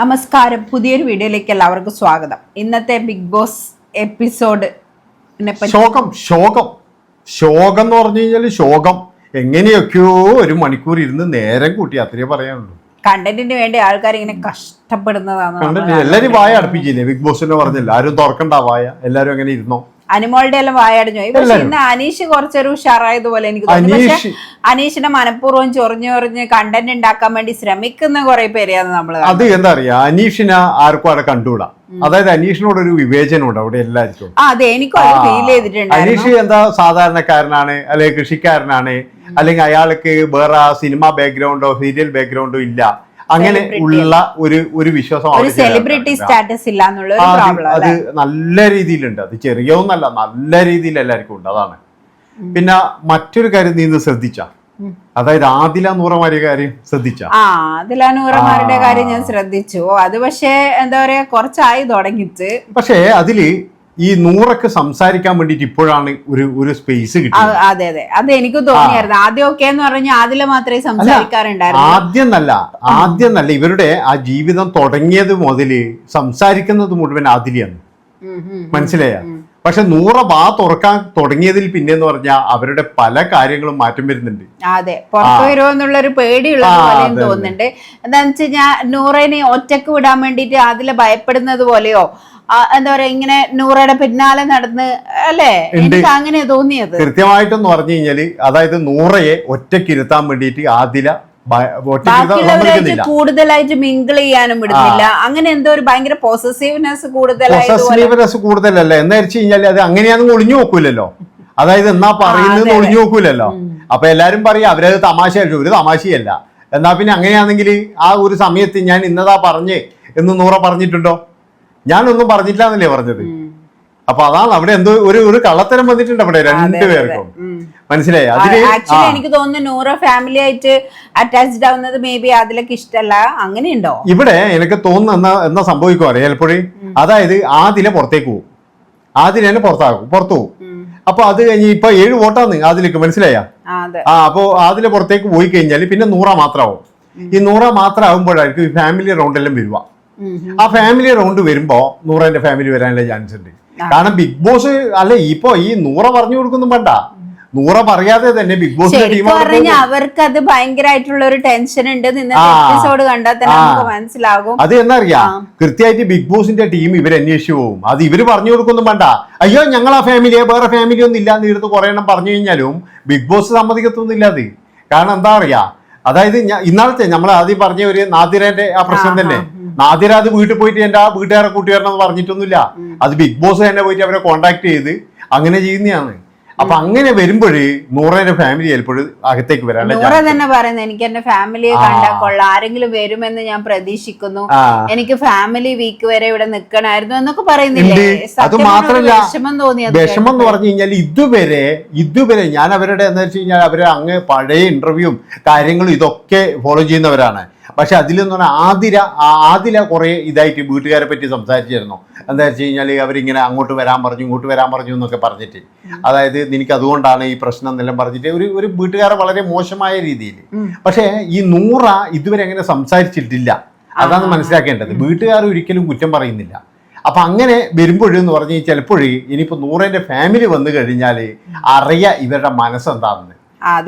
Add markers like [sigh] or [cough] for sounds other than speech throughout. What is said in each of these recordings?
നമസ്കാരം. പുതിയൊരു വീഡിയോയിലേക്ക് എല്ലാവർക്കും സ്വാഗതം. ഇന്നത്തെ ബിഗ് ബോസ് എപ്പിസോഡ് ശോകം ശോകം. ശോകം എന്ന് പറഞ്ഞു കഴിഞ്ഞാൽ ശോകം. എങ്ങനെയൊക്കെയോ ഒരു മണിക്കൂർ ഇരുന്ന് നേരം കൂട്ടി അത്രേ പറയാനുള്ളൂ. കണ്ടന്റിന് വേണ്ടി ആൾക്കാർ ഇങ്ങനെ കഷ്ടപ്പെടുന്നതാണ് എല്ലാരും വായ അടുപ്പിച്ചില്ലേ? ബിഗ് ബോസിനെ പറഞ്ഞില്ല ആരും തുറക്കണ്ട വായ എല്ലാരും അങ്ങനെ ഇരുന്നോ? അനുമോളുടെ എല്ലാം വായടഞ്ഞു. പോയി പക്ഷെ ഇന്ന് അനീഷ് കുറച്ചൊരു ഉഷാറായതുപോലെ എനിക്ക് തോന്നുന്നു. പക്ഷെ അനീഷിന്റെ അനീഷിനെ മനഃപൂർവം ചൊറിഞ്ഞു ചൊറിഞ്ഞ് കണ്ടന്റ് ഉണ്ടാക്കാൻ വേണ്ടി ശ്രമിക്കുന്ന കുറെ പേരെയാണ് നമ്മൾ അത് എന്താ പറയാ അനീഷിനെ ആർക്കും അവിടെ കണ്ടുകൂടാ. അതായത് അനീഷിനോട് ഒരു വിവേചനമുണ്ട് അവിടെ എല്ലാവർക്കും അതെ എനിക്ക് ഫീൽ ചെയ്തിട്ടുണ്ട് അനീഷ് എന്താ സാധാരണക്കാരനാണ് അല്ലെങ്കിൽ കൃഷിക്കാരനാണ് അല്ലെങ്കിൽ അയാൾക്ക് വേറെ സിനിമ ബാക്ക്ഗ്രൗണ്ടോ സീരിയൽ ബാക്ക്ഗ്രൗണ്ടോ ഇല്ല. അങ്ങനെ ഉള്ള ഒരു ഒരു വിശ്വാസം സെലിബ്രിറ്റി സ്റ്റാറ്റസ് ഇല്ല അത് നല്ല രീതിയിലുണ്ട്. അത് ചെറിയൊന്നല്ല നല്ല രീതിയിൽ എല്ലാവർക്കും ഉണ്ട്. അതാണ്. പിന്നെ മറ്റൊരു കാര്യം നീ ഇന്ന് ശ്രദ്ധിച്ച. അതായത് ആദില നൂറമാരുടെ കാര്യം ശ്രദ്ധിച്ച. ആ ആദില നൂറമാരുടെ കാര്യം ഞാൻ ശ്രദ്ധിച്ചു. അത് പക്ഷേ എന്താ പറയാ കുറച്ചായി തുടങ്ങിട്ട് പക്ഷേ അതിൽ ഈ നൂറൊക്കെ സംസാരിക്കാൻ വേണ്ടിട്ട് ഇപ്പോഴാണ് ഒരു ഒരു സ്പേസ് കിട്ടുന്നത് അതെ അതെ. അത് എനിക്ക് തോന്നിയായിരുന്നു. ആദ്യം ഒക്കെ എന്ന് പറഞ്ഞാൽ ആദ്യം മാത്രമേ സംസാരിക്കാറുണ്ടായിരുന്നു ആദ്യം നല്ല ആദ്യം നല്ല ഇവരുടെ ആ ജീവിതം തുടങ്ങിയത് മുതൽ സംസാരിക്കുന്നത് മുഴുവൻ ഉം. മനസ്സിലായ? പക്ഷെ നൂറ വാ തുറക്കാൻ തുടങ്ങിയതിൽ പിന്നെ എന്ന് പറഞ്ഞാൽ അവരുടെ പല കാര്യങ്ങളും മാറ്റം വരുന്നുണ്ട്. അതെ പുറത്തു വരുമോ എന്നുള്ള ഒരു പേടിയുള്ള. തോന്നുന്നുണ്ട്. എന്താണെന്ന് വെച്ച് കഴിഞ്ഞാൽ നൂറേനെ ഒറ്റയ്ക്ക് വിടാൻ വേണ്ടിയിട്ട് അതിലെ ഭയപ്പെടുന്നത് പോലെയോ? എന്താ പറയാ ഇങ്ങനെ നൂറയുടെ പിന്നാലെ നടന്ന് അല്ലേ? എനിക്ക് അങ്ങനെ തോന്നിയത്. കൃത്യമായിട്ടെന്ന് പറഞ്ഞു കഴിഞ്ഞാൽ അതായത് നൂറയെ ഒറ്റക്കിരുത്താൻ വേണ്ടിയിട്ട് ആദില ഒറ്റക്കിരുത്താൻ ബാക്കിയുള്ളവരായിട്ട് കൂടുതലായിട്ട് മിങ്കിൾ ചെയ്യാനും വിടുന്നില്ല. അങ്ങനെ എന്തോ ഒരു ഭയങ്കര പോസസീവ്നെസ് പോസസീവ്നെസ് കൂടുതലല്ല? എന്ന് വെച്ച് കഴിഞ്ഞാൽ അത് അങ്ങനെയാണെന്ന് ഒളിഞ്ഞു നോക്കൂലല്ലോ. അതായത് എന്നാ പറയുന്നത് ഒളിഞ്ഞു നോക്കൂലല്ലോ. അപ്പൊ എല്ലാരും പറയും അവരത് തമാശ ഒരു തമാശയല്ല. എന്നാ പിന്നെ അങ്ങനെയാണെങ്കിൽ ആ ഒരു സമയത്ത് ഞാൻ ഇന്നതാ പറഞ്ഞേ എന്ന് നൂറ പറഞ്ഞിട്ടുണ്ടോ? ഞാനൊന്നും പറഞ്ഞില്ല എന്നല്ലേ പറഞ്ഞത്. അപ്പൊ അതാണ് അവിടെ എന്തോ ഒരു ഒരു കള്ളത്തരം വന്നിട്ടുണ്ട് അവിടെ രണ്ടുപേർക്കും. മനസ്സിലായി? അതിൽ ആക്ച്വലി എനിക്ക് തോന്നുന്നു നൂറ ഫാമിലി ആയിട്ട് അറ്റാച്ച്ഡ് ആവുന്നത് മേ ബി അതിലൊക്കെ ഇഷ്ടമല്ല അങ്ങനെയുണ്ടോ? ഇവിടെ എനിക്ക് തോന്നുന്ന എന്നാ എന്നാ സംഭവിക്കും അറിയാം ചിലപ്പോഴേ അതായത് ആദിലെ പുറത്തേക്ക് പോകും ആദിലെ പുറത്താകും പുറത്തു പോകും. അപ്പൊ അത് കഴിഞ്ഞ് ഇപ്പൊ ഏഴ് വോട്ടാന്ന് ആദിലേക്ക് മനസ്സിലായ? ആ, അപ്പോ ആദിലെ പുറത്തേക്ക് പോയി കഴിഞ്ഞാൽ പിന്നെ നൂറ മാത്രമാവും. ഈ നൂറ മാത്രമാകുമ്പോഴായിരിക്കും ഈ ഫാമിലി റൗണ്ട് എല്ലാം വരുക ഉം, ഉം. ആ ഫാമിലി റൗണ്ട് വരുമ്പോ നൂറന്റെ ഫാമിലി വരാനുള്ള ചാൻസ് ഉണ്ട്. കാരണം ബിഗ് ബോസ് അല്ല ഇപ്പൊ ഈ നൂറ പറഞ്ഞു കൊടുക്കുന്നു വേണ്ട. നൂറ പറയാതെ തന്നെ ബിഗ് ബോസ് അവർക്ക് അത് ഭയങ്കരമായിട്ടുള്ള ഒരു ടെൻഷൻ ഉണ്ട് എപ്പിസോഡ് കണ്ടാൽ തന്നെ നമുക്ക് മനസ്സിലാകും. അത് എന്നറിയാ. കൃത്യമായിട്ട് ബിഗ് ബോസിന്റെ ടീം ഇവർ അന്വേഷിച്ചു പോകും. അത് ഇവർ പറഞ്ഞു കൊടുക്കുന്നു വേണ്ട. അയ്യോ ഞങ്ങൾ ആ ഫാമിലിയെ വേറെ ഫാമിലി ഒന്നും ഇല്ലാന്ന് ഇരുന്ന് കുറെ എണ്ണം പറഞ്ഞു കഴിഞ്ഞാലും ബിഗ് ബോസ് സമ്മതിക്കത്തൊന്നുമില്ല അത്. കാരണം എന്താ അറിയാ? അതായത് ഇന്നാളത്തെ നമ്മൾ ആദ്യം പറഞ്ഞ ഒരു നാദിരന്റെ ആ പ്രശ്നം തന്നെ. നാദിര അത് വീട്ടിൽ പോയിട്ട് എന്റെ ആ വീട്ടുകാരെ കൂട്ടുകാരനെ പറഞ്ഞിട്ടൊന്നുമില്ല. അത് ബിഗ് ബോസ് തന്നെ പോയിട്ട് അവരെ കോണ്ടാക്ട് ചെയ്ത് അങ്ങനെ ചെയ്യുന്നതാണ്. അപ്പൊ അങ്ങനെ വരുമ്പോഴേ നൂറേന്റെ ഫാമിലി ചിലപ്പോഴും അകത്തേക്ക് വരാൻ നൂറ തന്നെ പറയുന്നത് എനിക്ക് എന്റെ ഫാമിലിയെ കണ്ടാൽ കൊള്ളാം. ആരെങ്കിലും വരുമെന്ന് ഞാൻ പ്രതീക്ഷിക്കുന്നു. എനിക്ക് ഫാമിലി വീക്ക് വരെ ഇവിടെ നിൽക്കണമായിരുന്നു എന്നൊക്കെ പറയുന്നില്ലേ? അത് മാത്രമല്ല വിഷമം തോന്നി അത് വിഷമം എന്ന് പറഞ്ഞു കഴിഞ്ഞാൽ ഇതുവരെ ഇതുവരെ ഞാൻ അവരുടെ എന്താ വെച്ച് കഴിഞ്ഞാൽ അവർ അങ്ങ് പഴയ ഇന്റർവ്യൂവും കാര്യങ്ങളും ഇതൊക്കെ ഫോളോ ചെയ്യുന്നവരാണ്. പക്ഷെ അതിലെന്ന് പറഞ്ഞാൽ ആതിര ആതില ആതിര കുറെ ഇതായിട്ട് വീട്ടുകാരെ പറ്റി സംസാരിച്ചിരുന്നു. എന്താ വെച്ച് കഴിഞ്ഞാൽ അവരിങ്ങനെ അങ്ങോട്ട് വരാൻ പറഞ്ഞു ഇങ്ങോട്ട് വരാൻ പറഞ്ഞു എന്നൊക്കെ പറഞ്ഞിട്ട്. അതായത് നിനക്ക് അതുകൊണ്ടാണ് ഈ പ്രശ്നം എന്നെല്ലാം പറഞ്ഞിട്ട് ഒരു ഒരു വീട്ടുകാരെ വളരെ മോശമായ രീതിയിൽ. പക്ഷേ ഈ നൂറ ഇതുവരെ അങ്ങനെ സംസാരിച്ചിട്ടില്ല. അതാണ് മനസ്സിലാക്കേണ്ടത്. വീട്ടുകാർ ഒരിക്കലും കുറ്റം പറയുന്നില്ല. അപ്പൊ അങ്ങനെ വരുമ്പോഴെന്ന് പറഞ്ഞ് ചിലപ്പോഴേ ഇനിയിപ്പോ നൂറേന്റെ ഫാമിലി വന്നു കഴിഞ്ഞാൽ അറിയ ഇവരുടെ മനസ്സെന്താണെന്ന് അതെ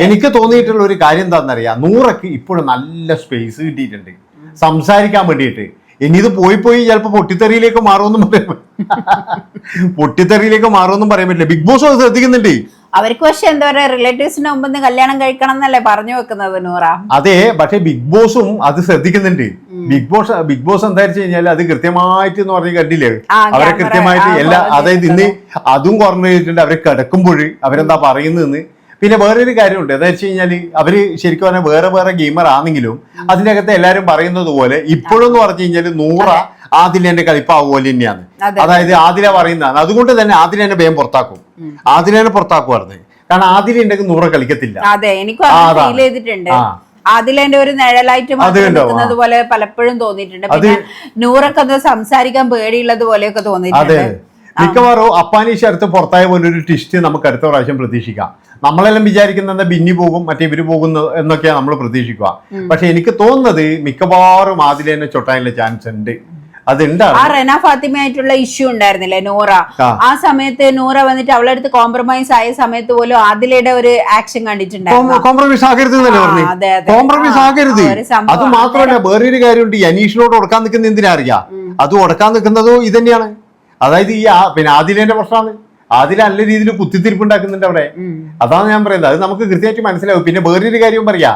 എനിക്ക് തോന്നിയിട്ടുള്ള ഒരു കാര്യം എന്താണെന്നറിയാം? നൂറക്ക് ഇപ്പോഴും നല്ല സ്പേസ് കിട്ടിയിട്ടുണ്ട്. സംസാരിക്കാൻ വേണ്ടിയിട്ട്. ഇനി ഇത് പോയി പോയി ചിലപ്പോൾ പൊട്ടിത്തെറിയിലേക്ക് മാറുമെന്നും പറയാൻ [laughs] പൊട്ടിത്തെറിയിലേക്ക് മാറുമെന്നും പറയാൻ പറ്റില്ല. ബിഗ് ബോസ് അത് ശ്രദ്ധിക്കുന്നുണ്ട്. അവർക്ക് പക്ഷെ എന്താ പറയാ റിലേറ്റീവ്സിന്റെ മുമ്പ് കല്യാണം കഴിക്കണം എന്നല്ലേ പറഞ്ഞു വെക്കുന്നത് നൂറ? അതെ പക്ഷെ ബിഗ് ബോസും അത് ശ്രദ്ധിക്കുന്നുണ്ട്. ബിഗ് ബോസ് ബിഗ് ബോസ് എന്താ വെച്ച് കഴിഞ്ഞാൽ അത് കൃത്യമായിട്ട് എന്ന് പറഞ്ഞ് കണ്ടില്ലേ? അവരെ കൃത്യമായിട്ട് എല്ലാ അതായത് ഇന്ന് അതും കുറഞ്ഞു കഴിഞ്ഞിട്ടുണ്ട് അവരെ കിടക്കുമ്പോൾ അവരെന്താ പറയുന്നതെന്ന് പിന്നെ വേറൊരു കാര്യമുണ്ട്. എന്താ വെച്ച് കഴിഞ്ഞാൽ അവർ ശരിക്കും പറഞ്ഞാൽ വേറെ വേറെ ഗെയിമർ ആണെങ്കിലും അതിന്റെ അകത്ത് എല്ലാവരും പറയുന്നത് പോലെ ഇപ്പോഴെന്ന് പറഞ്ഞു കഴിഞ്ഞാൽ നൂറ ആദിലേന്റെ കളിപ്പാവ് പോലെ തന്നെയാണ്. അതായത് ആദില പറയുന്നതാണ്. അതുകൊണ്ട് തന്നെ ആദിലേന്റെ വേഗം പുറത്താക്കും. ആദിലേനെ പുറത്താക്കുമായിരുന്നു കാരണം ആദില ഉണ്ടെങ്കിൽ നൂറ കളിക്കത്തില്ല. അതെ എനിക്ക് അത് ഫീൽ ചെയ്തിട്ടുണ്ട്. അതിലെന്റെ ഒരു നിഴലായിട്ട് അത് നിൽക്കുന്നത് പോലെ പലപ്പോഴും തോന്നിയിട്ടുണ്ട്. പിന്നെ നൂറൊക്കെ ഒന്ന് സംസാരിക്കാൻ പേടിയുള്ളത് പോലെയൊക്കെ അതെ. തോന്നിയിട്ടുണ്ട് മിക്കവാറും അപ്പാനീഷ് അടുത്ത് പുറത്തായ പോലെ ഒരു ടിസ്റ്റ് നമുക്ക് അടുത്ത പ്രാവശ്യം പ്രതീക്ഷിക്കാം. നമ്മളെല്ലാം വിചാരിക്കുന്ന എന്താ ബിന്നി പോകും മറ്റേ ഇവർ പോകുന്നു എന്നൊക്കെയാണ് നമ്മൾ പ്രതീക്ഷിക്കുക. പക്ഷെ എനിക്ക് തോന്നുന്നത് മിക്കവാറും ആദിലെ തന്നെ ചൊട്ടാനുള്ള ചാൻസ് ഉണ്ട്. ആ റെന ഫാത്തിമയായിട്ടുള്ള ഇഷ്യൂ ഉണ്ടായിരുന്നില്ലേ നൂറ? ആ. സമയത്ത് നൂറ വന്നിട്ട് അവളെ അടുത്ത് കോംപ്രമൈസ് ആയ സമയത്ത് പോലും ആദിലയുടെ ഒരു ആക്ഷൻ കണ്ടിട്ടുണ്ടായിരുന്നു. കോംപ്രമൈസ് ആകരുത്. കോംപ്രമൈസ് ആകരുത്. അത് മാത്രമല്ല വേറൊരു കാര്യമുണ്ട്. അനീഷിനോട് ഉടക്കാൻ നിൽക്കുന്ന എന്തിനാ അറിയാം? അത് ഉടക്കാൻ നിൽക്കുന്നതും ഇത് തന്നെയാണ് അതായത് ഈ പിന്നെ ആദിലേന്റെ പ്രശ്നമാണ്. ആദിൽ നല്ല രീതിയിൽ കുത്തിത്തിരിപ്പ് ഉണ്ടാക്കുന്നുണ്ട് അവിടെ അതാണ് ഞാൻ പറയുന്നത്. അത് നമുക്ക് കൃത്യമായിട്ട് മനസ്സിലാവും. പിന്നെ വേറൊരു കാര്യവും പറയാ.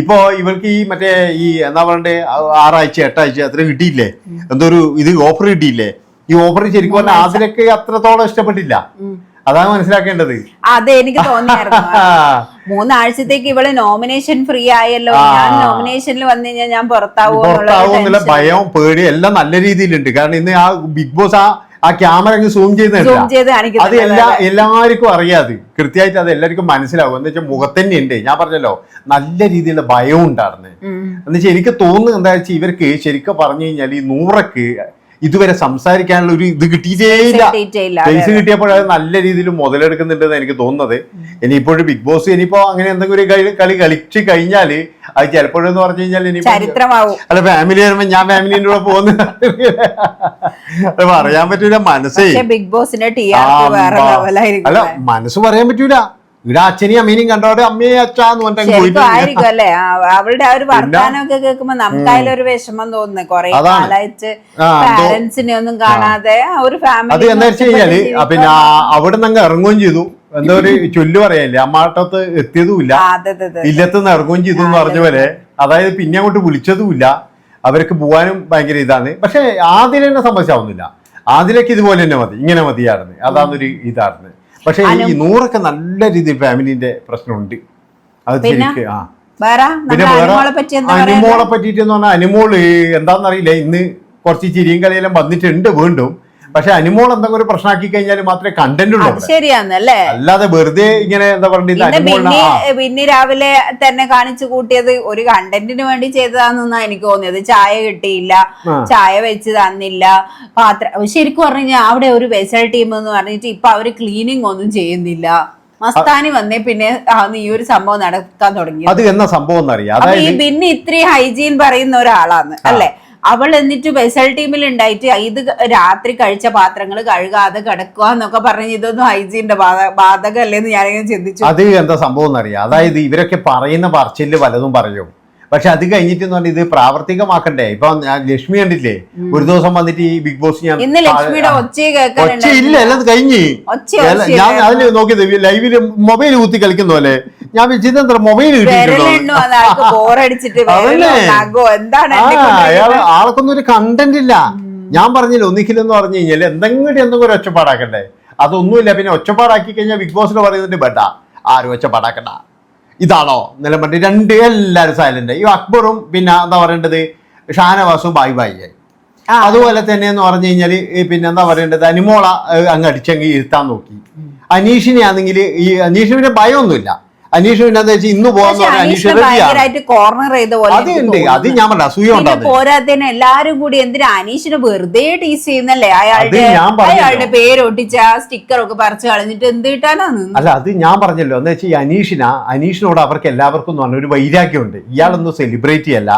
ഇപ്പോ ഇവർക്ക് ഈ മറ്റേ ഈ എന്താ പറയണ്ടേ? ആറാഴ്ച എട്ടാഴ്ച അത്ര കിട്ടിയില്ലേ? എന്തോ ഒരു ഇത് ഓഫർ കിട്ടിയില്ലേ? ഈ ഓഫർ ശരിക്കും പറഞ്ഞാൽ ആദിലൊക്കെ അത്രത്തോളം ഇഷ്ടപ്പെട്ടില്ല. അതാണ് മനസ്സിലാക്കേണ്ടത്. അതെ എനിക്ക് തോന്നിയായിരുന്നു. [laughs] മൂന്നാഴ്ചത്തേക്ക് ഇവൾ നോമിനേഷൻ ഫ്രീ ആയല്ലോ. ഞാൻ നോമിനേഷനിൽ വന്നു കഴിഞ്ഞാൽ ഞാൻ പുറത്താവും പുറത്താവും ഭയം പേടി എല്ലാം നല്ല രീതിയിലുണ്ട്. കാരണം ഇന്ന് ആ ബിഗ് ബോസ് ആ ആ ക്യാമറ അങ്ങ് സൂം ചെയ്ത് അത് എല്ലാ എല്ലാവർക്കും അറിയാതെ കൃത്യമായിട്ട് അത് എല്ലാവർക്കും മനസ്സിലാവും. എന്ന് വെച്ചാൽ മുഖത്തന്നെ ഉണ്ട്. ഞാൻ പറഞ്ഞല്ലോ നല്ല രീതിയിലുള്ള ഭയം ഉണ്ടായിരുന്നു. എന്ന് വെച്ചാൽ എനിക്ക് തോന്നുന്നത് എന്താ വെച്ചാൽ ഇവർക്ക് ശരിക്കും പറഞ്ഞു കഴിഞ്ഞാൽ ഈ നൂറക്ക് ഇതുവരെ സംസാരിക്കാനുള്ള ഒരു ഇത് കിട്ടിയിട്ടേ ഇല്ല. ഡീറ്റെയിൽ പൈസ കിട്ടിയപ്പോഴത് നല്ല രീതിയിൽ മുതലെടുക്കുന്നുണ്ടെന്ന് എനിക്ക് തോന്നുന്നത്. ഇനിയിപ്പോഴും ബിഗ് ബോസ് ഇനിയിപ്പോ അങ്ങനെ എന്തെങ്കിലും ഒരു കളി കളിച്ചു കഴിഞ്ഞാൽ അത് ചിലപ്പോഴെന്ന് പറഞ്ഞു കഴിഞ്ഞാൽ ഇനി അല്ല ഫാമിലി വരുമ്പോ ഞാൻ ഫാമിലിന്റെ കൂടെ പോകുന്ന പറയാൻ പറ്റൂല മനസ്സേ. ബിഗ് ബോസിന്റെ അല്ല? മനസ്സ് പറയാൻ പറ്റൂല. ഇവിടെ അച്ഛനെയും അമ്മേനെയും കണ്ടോടെ അമ്മയെ അച്ഛാന്ന് പറഞ്ഞിട്ട് അങ്ങ് ശരിക്കും പോയിട്ട് ആയിരിക്കും അല്ലേ? ആ, അവളുടെ ആ ഒരു വർത്താനമൊക്കെ കേൾക്കുമ്പോ നമുക്കായാലും ഒരു വിഷമം തോന്നുന്നു. കൊറേ അതാണ്. കാലായിട്ട് പാരന്റ്സിനെ ഒന്നും കാണാതെ ഒരു ഒരു അത് ഫാമിലി എന്താ വെച്ച് കഴിഞ്ഞാൽ പിന്നെ അവിടെ നിന്ന് ഇറങ്ങുകയും ചെയ്തു. എന്താ ഒരു ചൊല്ലു പറയല്ലേ? അമ്മാട്ടത്ത് എത്തിയതുമില്ല. ഇല്ലത്ത് നിന്ന് ഇറങ്ങുകയും ചെയ്തു എന്ന് പറഞ്ഞ പോലെ അതായത് പിന്നെ അങ്ങോട്ട് വിളിച്ചതുമില്ല. അവർക്ക് പോവാനും ഭയങ്കര ഇതാണ്. പക്ഷെ ആദ്യം ആദിലെന്നെ സംബന്ധിച്ചാവുന്നില്ല ആദിലേക്ക് ഇതുപോലെ തന്നെ മതി. ഇങ്ങനെ മതിയായിരുന്നു. അതാന്നൊരു ഇതായിരുന്നു. പക്ഷെ ഈ നൂറൊക്കെ നല്ല രീതിയിൽ ഫാമിലിന്റെ പ്രശ്നമുണ്ട്. അത്? ശരിക്ക് ആ. വേറെ? അനിമോളെ പറ്റിയിട്ട് എന്ന് പറഞ്ഞാൽ അനുമോൾ എന്താണെന്നറിയില്ല ഇന്ന് കുറച്ച് ചിരിയും കളിയെല്ലാം വന്നിട്ടുണ്ട് വീണ്ടും. പക്ഷെ അനിമോൾ എന്തെങ്കിലും ഒരു പ്രശ്നമാക്കി കഴിഞ്ഞാൽ മാത്രമേ കണ്ടന്റ് ഉള്ളൂ ശരിയാന്നല്ലേ? അല്ലാതെ വെറുതെ ഇങ്ങനെ എന്താ പറയുക പിന്നെ രാവിലെ തന്നെ കാണിച്ചു കൂട്ടിയത് ഒരു കണ്ടന്റിന് വേണ്ടി ചെയ്തതാണെന്നാ എനിക്ക് തോന്നിയത്. ചായ കിട്ടിയില്ല ചായ വെച്ച് തന്നില്ല. പാത്രം ശരിക്കും പറഞ്ഞു കഴിഞ്ഞാൽ അവിടെ ഒരു വെസൽ ടീം എന്ന് പറഞ്ഞിട്ട് ഇപ്പൊ അവർ ക്ലീനിങ് ഒന്നും ചെയ്യുന്നില്ല. മസ്താനി വന്നേ പിന്നെ ഈ ഒരു സംഭവം നടക്കാൻ തുടങ്ങി. അത് എന്ന സംഭവം എന്നറിയാം? ഈ അതായത് ബിന്നി ഇത്രയും ഹൈജീൻ പറയുന്ന ഒരാളാണ് അല്ലെ? അവൾ എന്നിട്ട് വെസൽ ടീമിൽ ഉണ്ടായിട്ട് ഇത് രാത്രി കഴിച്ച പാത്രങ്ങൾ കഴുകാതെ കിടക്കുക എന്നൊക്കെ പറഞ്ഞ് ഇതൊന്നും ഹൈജീന്റെ ബാധകല്ലേന്ന് ഞാനിങ്ങനെ ചിന്തിച്ചു. അത് എന്താ സംഭവം എന്നറിയാം. അതായത് ഇവരൊക്കെ പറയുന്ന പറച്ചിൽ വലതും പറയും. പക്ഷെ അത് കഴിഞ്ഞിട്ട് എന്ന് പറഞ്ഞാൽ ഇത് പ്രാവർത്തികമാക്കണ്ടേ? ഇപ്പൊ ഞാൻ ലക്ഷ്മി കണ്ടില്ലേ? ഒരു ദിവസം വന്നിട്ട് ഈ ബിഗ് ബോസ് ഞാൻ ഇന്ന് ലക്ഷ്മിയുടെ ഒച്ച ഇല്ല എല്ലാം കഴിഞ്ഞ്. ഞാൻ അതിൽ നോക്കിയത് ലൈവിൽ മൊബൈൽ കുത്തി കളിക്കുന്ന പോലെ. ഞാൻ വിജിത് എന്താ മൊബൈൽ [laughs] ആൾക്കൊന്നും ഒരു കണ്ടന്റ് ഇല്ല. ഞാൻ പറഞ്ഞില്ല ഒന്നിക്കില്ലെന്ന് പറഞ്ഞു കഴിഞ്ഞാൽ എന്തെങ്കിലും എന്തെങ്കിലും ഒരു ഒച്ചപ്പാടാക്കണ്ടേ? അതൊന്നുമില്ല പിന്നെ ഒച്ചപ്പാടാക്കി കഴിഞ്ഞാൽ ബിഗ് ബോസിൽ പറയുന്നുണ്ട് ബേട്ട ആരും ഒച്ചപ്പാടാക്കണ്ട. ഇതാണോ? നിലം പറഞ്ഞു രണ്ട് എല്ലാവരും സൈലന്റ് ഈ അക്ബറും പിന്നെ എന്താ പറയേണ്ടത്? ഷാനവാസും ബായ് ബായി ആയി. അതുപോലെ തന്നെ എന്ന് പറഞ്ഞു കഴിഞ്ഞാൽ പിന്നെ എന്താ പറയേണ്ടത്? അനിമോള അങ്ങ് അടിച്ചങ്ങ് ഇരുത്താൻ നോക്കി. അനീഷിനെ ആണെങ്കിൽ ഈ അനീഷിന്റെ ഭയമൊന്നുമില്ല. അനീഷ് പിന്നെ എന്താ വെച്ചാൽ ഇന്ന് പോകാന്ന് പറഞ്ഞാൽ അനീഷ് ഭയങ്കരമായിട്ട് കോർണർ ചെയ്ത പോലെ അത് ഉണ്ട്. അത് ഞാൻ പറഞ്ഞ അസൂയ ഉണ്ടാകും പോരാത്തതിന് എല്ലാരും കൂടി എന്തിനാ അനീഷിനെ വെറുതെ ടീസ് ചെയ്യുന്നല്ലേ? അയാളുടെ അയാളുടെ പേര് ഒട്ടിച്ച ആ സ്റ്റിക്കർ ഒക്കെ പറിച്ചു കളഞ്ഞിട്ട് എന്ത് കിട്ടാനാണ് അല്ല അത് ഞാൻ പറഞ്ഞല്ലോ. എന്താ വെച്ചാൽ ഈ അനീഷിന അനീഷിനോട് അവർക്ക് എല്ലാവർക്കും പറഞ്ഞ ഒരു വൈരാഗ്യമുണ്ട്. ഇയാളൊന്നും സെലിബ്രേറ്റ് അല്ല.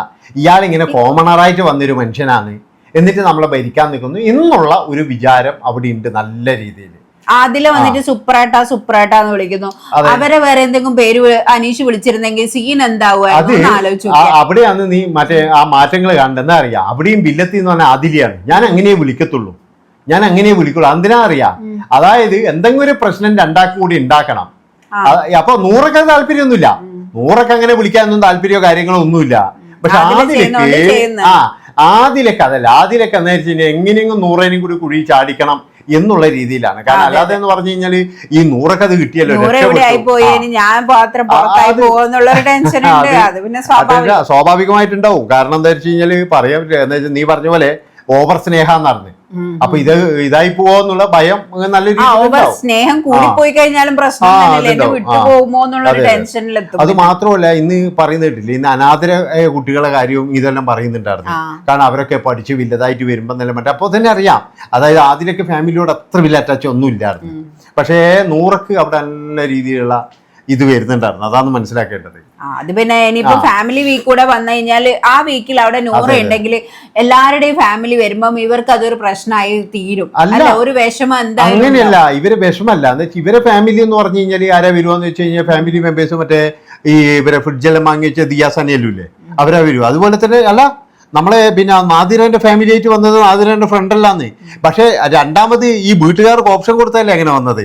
ഇയാളിങ്ങനെ കോമണറായിട്ട് വന്നൊരു മനുഷ്യനാണ്. എന്നിട്ട് നമ്മളെ ഭരിക്കാൻ നിൽക്കുന്നു. എന്നുള്ള ഒരു വിചാരം അവിടെ ഉണ്ട് നല്ല രീതിയിൽ ആദില വന്നിട്ട് സുപ്രാട്ട സുപ്രാട്ട എന്ന് വിളിക്കുന്നു. അവരെ വേറെ എന്തെങ്കിലും പേര് അനീഷ് വിളിച്ചിരുന്നെങ്കിൽ സീൻ എന്താവുമായിരുന്നു ആലോചിച്ചു അവിടെയാണ് നീ മറ്റേ ആ മാറ്റങ്ങൾ കാണേണ്ടത് എന്താ അറിയാ? അവിടെയും ബില്ലത്തി എന്ന് പറഞ്ഞാൽ ആദിലയാണ്. ഞാൻ അങ്ങനെ വിളിക്കത്തുള്ളൂ. ഞാൻ അങ്ങനെ വിളിക്കുള്ളൂ. എന്തിനാ അറിയാ? അതായത് എന്തെങ്കിലും ഒരു പ്രശ്നം രണ്ടാക്കും കൂടി ഉണ്ടാക്കണം. അപ്പൊ നൂറൊക്കെ താല്പര്യമൊന്നുമില്ല. നൂറൊക്കെ അങ്ങനെ വിളിക്കാനൊന്നും താല്പര്യമോ കാര്യങ്ങളോ ഒന്നുമില്ല. പക്ഷെ ആദില ആദിലക്ക്. ആ ആദിലക്ക് അതല്ല. ആദിലക്ക് എന്ന് വെച്ച് കഴിഞ്ഞാൽ എങ്ങനെയെങ്കിലും നൂറേനും കൂടി കുഴി ചാടിക്കണം. എന്നുള്ള രീതിയിലാണ്. കാരണം അല്ലാതെ എന്ന് പറഞ്ഞു കഴിഞ്ഞാൽ ഈ നൂറൊക്കെ അത് കിട്ടിയല്ലോ [laughs] സ്വാഭാവികമായിട്ടുണ്ടാവും. കാരണം എന്താ വെച്ച് കഴിഞ്ഞാൽ പറയാൻ പറ്റില്ല. എന്താ വെച്ചാൽ നീ പറഞ്ഞ പോലെ ഓവർ സ്നേഹ എന്നറിഞ്ഞ് ഉം. അപ്പൊ ഇത് ഇതായി പോവാന്നുള്ള ഭയം നല്ല രീതിയിൽ സ്നേഹം കൂടിപ്പോയി കഴിഞ്ഞാലും പ്രശ്നം അതെ, മാത്രമല്ല ഇന്ന് പറയുന്ന കേട്ടില്ലേ ഇന്ന് അനാഥരായ കുട്ടികളെ കാര്യവും ഇതെല്ലാം പറയുന്നുണ്ടായിരുന്നു. കാരണം അവരൊക്കെ പഠിച്ച് വലുതായിട്ട് വരുമ്പോൾ നല്ല മറ്റേ അപ്പോൾ തന്നെ അറിയാം. അതായത് ആദ്യമൊക്കെ ഫാമിലിയോട് അത്ര വലിയ അറ്റാച്ച് ഒന്നും ഇല്ലായിരുന്നു. പക്ഷേ നൂറക്ക് അവിടെ നല്ല രീതിയിലുള്ള ഇത് വരുന്നുണ്ടായിരുന്നു. അതാണ് മനസ്സിലാക്കേണ്ടത്. അത് പിന്നെ ഇനിയിപ്പോ ഫാമിലി വീക്ക് കൂടെ വന്നു കഴിഞ്ഞാൽ ആ വീക്കിൽ അവിടെ നൂറ് ഉണ്ടെങ്കിൽ എല്ലാവരുടെയും ഫാമിലി വരുമ്പം ഇവർക്ക് അതൊരു പ്രശ്നമായി തീരും. അല്ല. ഒരു വിഷമം എന്താ അങ്ങനെയല്ല. ഇവർ വിഷമല്ല എന്ന് വെച്ചാൽ ഇവരെ ഫാമിലി എന്ന് പറഞ്ഞു കഴിഞ്ഞാൽ ആരാ വരുവാന്ന് വെച്ച് കഴിഞ്ഞാൽ ഫാമിലി മെമ്പേഴ്സ് മറ്റേ ഈ ഇവരെ ഫ്രിഡ്ജെല്ലാം വാങ്ങി വെച്ച ദിയാസാനിയല്ലേ അവരാ വരും അതുപോലെ തന്നെ അല്ല നമ്മളെ പിന്നെ നാദിരന്റെ ഫാമിലി ആയിട്ട് വന്നത് നാദിരന്റെ ഫ്രണ്ട് അല്ലാന്ന്. പക്ഷെ രണ്ടാമത് ഈ വീട്ടുകാർക്ക് ഓപ്ഷൻ കൊടുത്തല്ലേ അങ്ങനെ വന്നത്?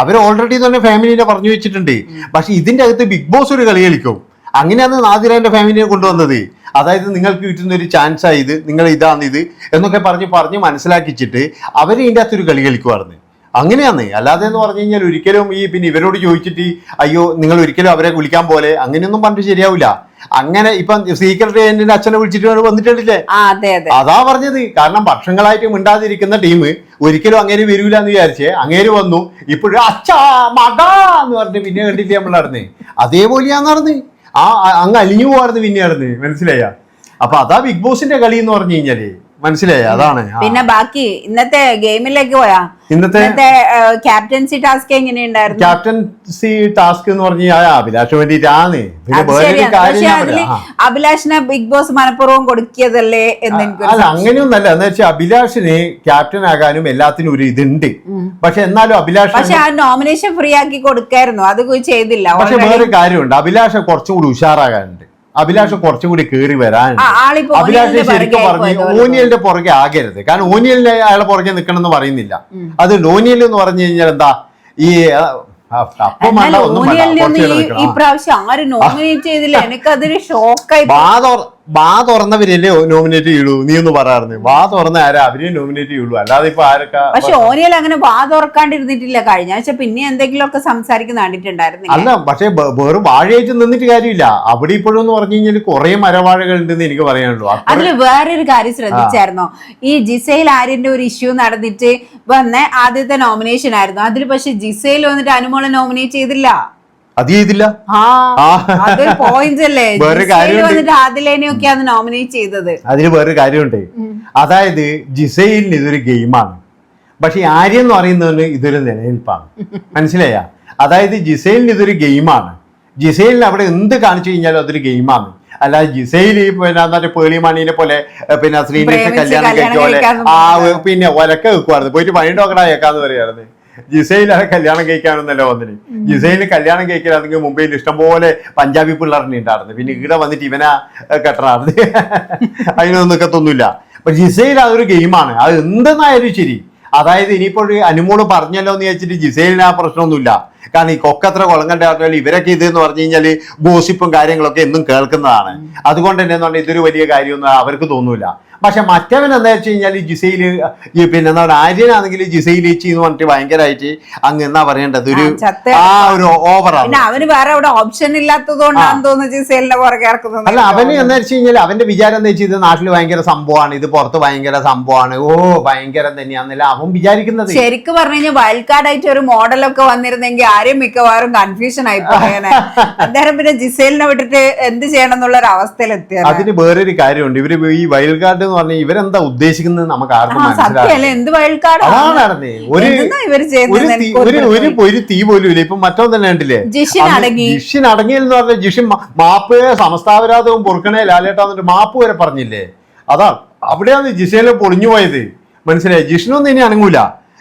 അവർ ഓൾറെഡി തന്നെ ഫാമിലിനെ പറഞ്ഞു വെച്ചിട്ടുണ്ട്. പക്ഷെ ഇതിന്റെ അകത്ത് ബിഗ് ബോസ് ഒരു കളി കളിക്കും. അങ്ങനെയാണ് നാദിരന്റെ ഫാമിലിയെ കൊണ്ടുവന്നത്. അതായത് നിങ്ങൾക്ക് കിട്ടുന്ന ഒരു ചാൻസ് ആയത് നിങ്ങൾ ഇതാണ് ഇത് എന്നൊക്കെ പറഞ്ഞ് പറഞ്ഞ് മനസ്സിലാക്കിച്ചിട്ട് അവർ ഇതിന്റെ അകത്തൊരു കളി കളിക്കുമായിരുന്നു അങ്ങനെയാണ് അല്ലാതെ എന്ന് പറഞ്ഞു കഴിഞ്ഞാൽ ഒരിക്കലും ഈ പിന്നെ ഇവരോട് ചോദിച്ചിട്ട് അയ്യോ നിങ്ങൾ ഒരിക്കലും അവരെ വിളിക്കാൻ പോലെ അങ്ങനെയൊന്നും പറഞ്ഞിട്ട് ശരിയാവില്ല. അങ്ങനെ ഇപ്പം സീക്രട്ട് ഏജന്റിന്റെ അച്ഛനെ വിളിച്ചിട്ട് വന്നിട്ടുണ്ടല്ലേ? ആ അതെ പറഞ്ഞത്. കാരണം വർഷങ്ങളായിട്ട് മിണ്ടാതിരിക്കുന്ന ടീം ഒരിക്കലും അങ്ങേര് വരൂല എന്ന് വിചാരിച്ചേ അങ്ങേര് വന്നു. ഇപ്പോഴും അച്ഛാ മകാ എന്ന് പറഞ്ഞിട്ട് പിന്നെ കണ്ടില്ലേ നമ്മൾ നടന്ന്. അതേപോലെയാ നടന്ന് ആ അങ്ങ് അലിഞ്ഞു പോകാറുണ്ട് പിന്നെ നടന്ന്. മനസ്സിലായ? അപ്പൊ അതാ ബിഗ് ബോസിന്റെ കളി എന്ന് പറഞ്ഞു കഴിഞ്ഞാൽ. മനസ്സിലായ അതാണ്. പിന്നെ ബാക്കി ഇന്നത്തെ ഗെയിമിലേക്ക് പോയാ? ഇന്നത്തെ ക്യാപ്റ്റൻസി ടാസ്ക് എങ്ങനെയുണ്ടായിരുന്നു? ക്യാപ്റ്റൻസി ടാസ്ക് എന്ന് പറഞ്ഞു കഴിഞ്ഞാൽ അഭിലാഷ് വേണ്ടിട്ടാണ്. അഭിലാഷിനെ ബിഗ് ബോസ് മനഃപൂർവം കൊടുക്കിയതല്ലേ എന്ന് അല്ല അങ്ങനെയൊന്നല്ല എന്ന് വെച്ചാൽ അഭിലാഷിന് ക്യാപ്റ്റൻ ആകാനും എല്ലാത്തിനും ഒരു ഇതുണ്ട്. പക്ഷെ എന്നാലും അഭിലാഷ് പക്ഷെ ആ നോമിനേഷൻ ഫ്രീ ആക്കി കൊടുക്കായിരുന്നു. അത് ചെയ്തില്ല പക്ഷെ വേറെ കാര്യമുണ്ട്. അഭിലാഷ് കുറച്ചും കൂടി ഉഷാറാകാനുണ്ട്. അഭിലാഷ് കുറച്ചും കൂടി കേറി വരാൻ. അഭിലാഷ് ശരിക്കും പറഞ്ഞു ഓനിയലിന്റെ പുറകെ ആകരുത്. കാരണം ഓനിയലിന്റെ അയാളെ പുറകെ നിൽക്കണം എന്ന് പറയുന്നില്ല അത് ഓനിയൽ എന്ന് പറഞ്ഞു കഴിഞ്ഞാൽ എന്താ ഈ ഇപ്രാവശ്യം ആരും നോമിനേറ്റ് ചെയ്തില്ല. എനിക്കതൊരു ഷോക്കായി ബാ തുറന്നവരല്ലേ നോമിനേറ്റ് ചെയ്യുള്ളൂ നീ ഒന്ന് പറയാറുണ്ട്. വാ തുറന്ന ആരാ? അവരെ നോമിനേറ്റ് ചെയ്യുള്ളൂ അല്ലാതെ ഇപ്പൊ ആരൊക്കെ പക്ഷെ ഓനിയൽ അങ്ങനെ വാ തുറക്കാണ്ടിരുന്നിട്ടില്ല കഴിഞ്ഞ ആഴ്ച. പിന്നെ എന്തെങ്കിലുമൊക്കെ സംസാരിക്കുന്ന കണ്ടിട്ടുണ്ടായിരുന്നില്ല? അല്ല പക്ഷെ വേറെ വാഴയായിട്ട് നിന്നിട്ട് കാര്യമില്ല. അവിടെ ഇപ്പോഴും എന്ന് പറഞ്ഞു കഴിഞ്ഞാൽ കുറെ മരവാഴകൾ ഉണ്ടെന്ന് എനിക്ക് പറയാനുള്ളൂ. അതിൽ വേറൊരു കാര്യം ശ്രദ്ധിച്ചായിരുന്നോ? ഈ ജിസയിൽ ആര്യന്റെ ഒരു ഇഷ്യൂ നടന്നിട്ട് വന്ന ആദ്യത്തെ നോമിനേഷൻ ആയിരുന്നു. അതിൽ പക്ഷെ ജിസയിൽ വന്നിട്ട് അനുമോളെ നോമിനേറ്റ് ചെയ്തില്ല. അത് [laughs] ചെയ്തില്ല അതിന് വേറൊരു കാര്യമുണ്ട്. അതായത് ജിസൈലിന് ഇതൊരു ഗെയിമാണ് പക്ഷെ ആര്യ എന്ന് പറയുന്നതിന് ഇതൊരു നിലനിൽപ്പാണ്. [laughs] മനസ്സിലായ? അതായത് ജിസൈലിന് ഇതൊരു ഗെയിമാണ് ജിസൈലിന് അവിടെ എന്ത് കാണിച്ചു കഴിഞ്ഞാലും അതൊരു ഗെയിമാണ് അല്ലാതെ ജിസൈൽ ഈ പിന്നെ പേളി മണീനെ പോലെ പിന്നെ പ്രേമിച്ച് കല്യാണം കല്യാണം കഴിച്ച പോലെ ആ. പിന്നെ ഒലക്ക വെക്കുമായിരുന്നു പോയിട്ട് പണി നോക്കണ കേൾക്കാന്ന് ജിസൈലാണ് കല്യാണം കഴിക്കാനൊന്നല്ല വന്നിന്. ജിസയിൽ കല്യാണം കഴിക്കലാണെങ്കിൽ മുംബൈയിൽ ഇഷ്ടംപോലെ പഞ്ചാബി പിള്ളേറിനെ ഉണ്ടായിരുന്നു. പിന്നെ ഇവിടെ വന്നിട്ട് ഇവനാ കെട്ടറാണ്. അതിനൊന്നും നിൽക്കത്തൊന്നുമില്ല അപ്പൊ ജിസൈൽ അതൊരു ഗെയിമാണ്. അത് എന്തെന്നായാലും ശരി. അതായത് ഇനിയിപ്പോൾ അനുമോൾ പറഞ്ഞല്ലോ എന്ന് വെച്ചിട്ട് ജിസൈലിന് ആ പ്രശ്നമൊന്നുമില്ല. കാരണം ഈ കൊക്കത്ര കുളങ്ങണ്ട ആൾക്കാർ ഇവരൊക്കെ ഇത് എന്ന് പറഞ്ഞു കഴിഞ്ഞാൽ ഗോസിപ്പും കാര്യങ്ങളൊക്കെ എന്നും കേൾക്കുന്നതാണ്. അതുകൊണ്ട് തന്നെ എന്ന് പറഞ്ഞാൽ ഇതൊരു വലിയ കാര്യമൊന്നും അവർക്ക് തോന്നൂല. പക്ഷെ മറ്റവൻ എന്താ വെച്ച് കഴിഞ്ഞാൽ ഈ പിന്നെ എന്താ പറയുക ആര്യനാണെങ്കിൽ ജിസയിൽ എന്ന് പറഞ്ഞിട്ട് ഭയങ്കരമായിട്ട് അങ്ങ് എന്നാ പറയേണ്ടത്? ഒരു ആ, ഒരു ഓവറാണ്. പിന്നെ അവന് വേറെ അവിടെ ഓപ്ഷൻ ഇല്ലാത്തതുകൊണ്ടാണ് കൊണ്ടാണെന്ന് തോന്നുന്നു ജിസയിലിന്റെ പുറകെ ഇറക്കുന്നത് അല്ല അവന് എന്താ വെച്ച് കഴിഞ്ഞാൽ അവന്റെ വിചാരം എന്താ വെച്ചാൽ ഇത് നാട്ടിൽ ഭയങ്കര സംഭവമാണ് ഇത് പുറത്ത് ഭയങ്കര സംഭവമാണ്. ഓ ഭയങ്കരം തന്നെയാന്നല്ല അവൻ വിചാരിക്കുന്നത്. ശരിക്കും പറഞ്ഞു കഴിഞ്ഞാൽ വയൽക്കാടായിട്ട് കാർഡ് ആയിട്ട് ഒരു മോഡലൊക്കെ വന്നിരുന്നെങ്കിൽ ആരും മിക്കവാറും കൺഫ്യൂഷൻ ആയി പോയേനെ. അന്നേരം പിന്നെ ജിസേലിനെ വിട്ടിട്ട് എന്ത് ചെയ്യണം എന്നുള്ള ഒരു അവസ്ഥയിൽ എത്തിയത് അതിന് വേറൊരു കാര്യമുണ്ട്. ഇവർ ഈ വയൽക്കാട് എന്ന് പറഞ്ഞാൽ ഇവരെന്താ ഉദ്ദേശിക്കുന്നത് നമുക്ക് ആർക്കും നടന്നേ. ഒരു ഒരു തീ- ഒരു തീ പോലും ഇല്ല. ഇപ്പൊ മറ്റോ തന്നെ കണ്ടില്ലേ? ജിഷിൻ അടങ്ങിയെന്ന് പറഞ്ഞാൽ ജിഷിൻ മാപ്പ് സമസ്താപരാധവും പൊറുക്കണേ ലാലേട്ടാ എന്നിട്ട് മാപ്പ് വരെ പറഞ്ഞില്ലേ? അതാ അവിടെയാണ് ജിഷയിലെ പൊളിഞ്ഞു പോയത്. മനസ്സിലായി? ജിഷിനൊന്നും ഇനി അനങ്ങൂല.